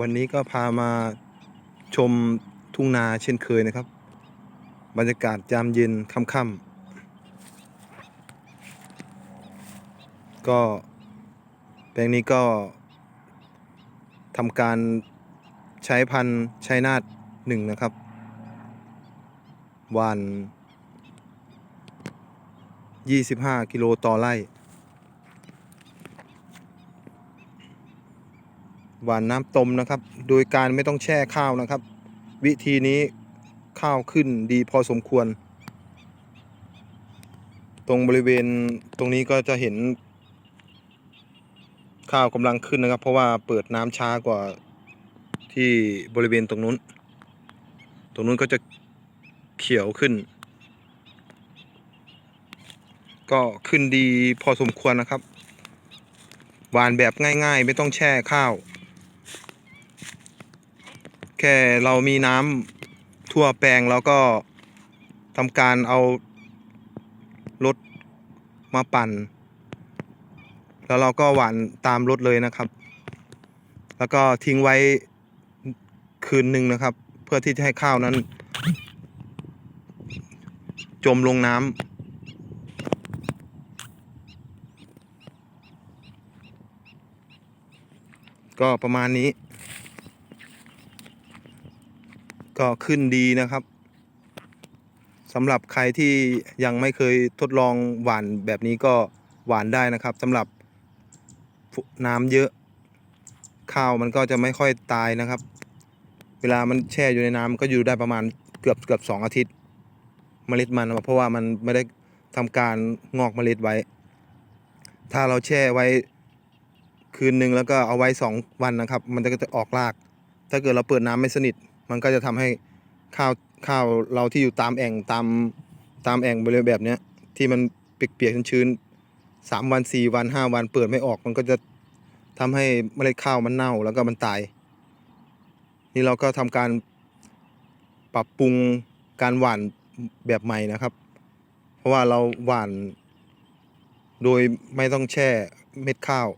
วันนี้ก็พามาชมทุ่งนาเช่นเคยนะครับ บรรยากาศยามเย็นค่ำๆก็แปลงนี้ก็ทำการใช้พันธุ์ใชัยนาทหนึ่งนะครับวาน25 กิโลต่อไร่ หวานน้ำต้มนะครับ โดยการไม่ต้องแช่ข้าวนะครับ วิธีนี้ข้าวขึ้นดีพอสมควร ตรงบริเวณตรงนี้ก็จะเห็น ข้าวกำลังขึ้นนะครับ เพราะว่าเปิดน้ำช้ากว่าที่บริเวณตรงนู้น ตรงนู้นก็จะเขียวขึ้น ก็ขึ้นดีพอสมควรนะครับหวานแบบง่ายๆ ไม่ต้องแช่ข้าว แค่เรามีน้ำทั่วแปลงแล้วก็ทำการเอารถมาปั่น แล้วเราก็หว่านตามรถเลยนะครับ แล้วก็ทิ้งไว้คืนหนึ่งนะครับ เพื่อที่จะให้ข้าวนั้น จมลงน้ำก็ประมาณนี้ ก็ขึ้นดีนะครับสำหรับใครที่ยังไม่เคยทดลองหวานแบบนี้ก็หวานได้นะครับสำหรับน้ำเยอะ ข้าวมันก็จะไม่ค่อยตายนะครับ เวลามันแช่อยู่ในน้ำก็อยู่ได้ประมาณเกือบเกือบสองอาทิตย์เมล็ดมันเพราะว่ามันไม่ได้ทำการงอกเมล็ดไว้ ถ้าเราแช่ไว้คืนหนึ่งแล้วก็เอาไว้สองวันนะครับ มันจะออกราก ถ้าเกิดเราเปิดน้ำไม่สนิท มันก็จะทำให้ข้าวข้าวเราที่อยู่ตามแอ่งตามตามแอ่งบริเวณแบบเนี้ยที่มันเปียกๆชื้นๆสามวันสี่วันห้าวันเปิดไม่ออก มันก็จะทำให้เมล็ดข้าวมันเน่าแล้วก็มันตาย นี่เราก็ทำการปรับปรุงการหว่านแบบใหม่นะครับ เพราะว่าเราหว่าน โดยไม่ต้องแช่เม็ดข้าว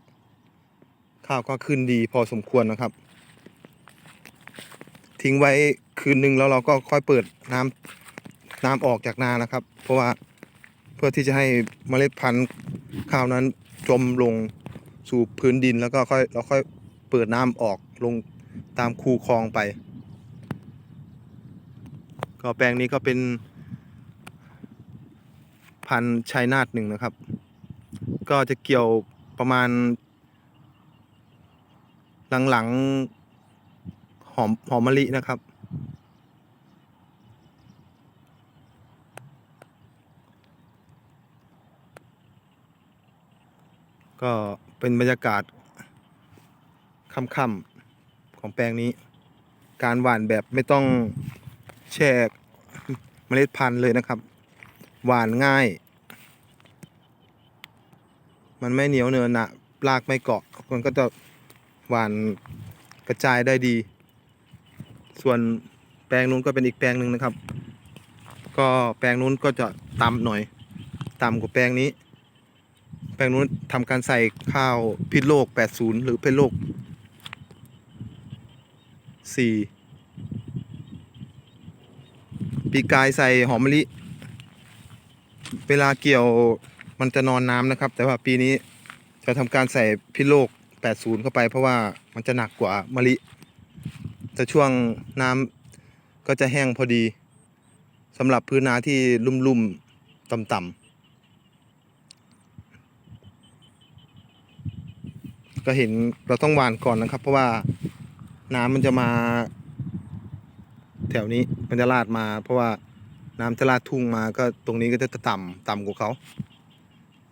ข้าวก็ขึ้นดีพอสมควรนะครับ ทิ้งไว้คืนหนึ่งแล้วเราก็ค่อยเปิดน้ำน้ำออกจากนานะครับ เพราะว่าเพื่อที่จะให้เมล็ดพันธุ์ข้าวนั้นจมลงสู่พื้นดินแล้วก็ค่อยเราค่อยเปิดน้ำออกลงตามคูคลองไป ก็แปลงนี้ก็เป็นพันธุ์ชัยนาทหนึ่งนะครับ ก็จะเกี่ยวประมาณหลังๆ หอมหอมมะลินะครับ ก็เป็นบรรยากาศค่ำๆของแปลงนี้ การหว่านแบบไม่ต้องแช่เมล็ดพันธุ์เลยนะครับ หวานง่าย มันไม่เหนียวเนินหนะรากไม่เกาะมันก็จะหวานกระจายได้ดี ส่วนแปลงนู้นก็เป็นอีกแปลงหนึ่งนะครับ ก็แปลงนู้นก็จะต่ำหน่อย ต่ำกว่าแปลงนี้ แปลงนู้นทำการใส่ข้าวพิษโลก 80 หรือพิษโลก 4 ปีกายใส่หอมมะลิ เวลาเกี่ยวมันจะนอนน้ำนะครับ แต่ว่าปีนี้จะทำการใส่พิษโลก 80 เข้าไปเพราะว่ามันจะหนักกว่ามะลิ แต่ช่วงน้ำก็จะแห้งพอดีสำหรับพื้นนาที่ลุ่มๆต่ำๆก็เห็นเราต้องหวานก่อนนะครับ เพราะว่าน้ำมันจะมา แถวนี้มันจะลาดมา เพราะว่าน้ำจะลาดทุ่งมาก็ตรงนี้ก็จะต่ำต่ำกว่าเขา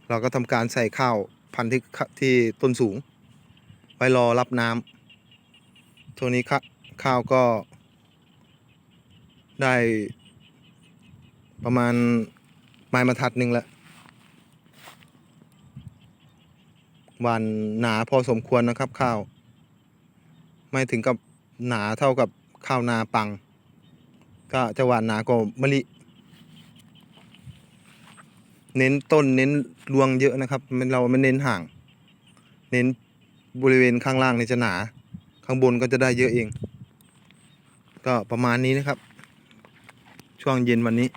เราก็ทำการใส่ข้าวพันธุ์ที่ที่ต้นสูง ไว้รอรับน้ำช่วงนี้ ข้าวก็ ได้ประมาณไม้บรรทัดหนึ่งล้วหวานหนาพอสมควรนะครับข้าว ไม่ถึงกับหนาเท่ากับข้าวนาปัง ก็จะหวานหนากว่ามะลิเน้นต้นเน้นรวงเยอะนะครับ มันเราไม่เน้นห่าง เน้นบริเวณข้างล่างนี่จะหนา ข้างบนก็จะได้เยอะเอง ก็ประมาณนี้นะครับ ช่วงเย็นวันนี้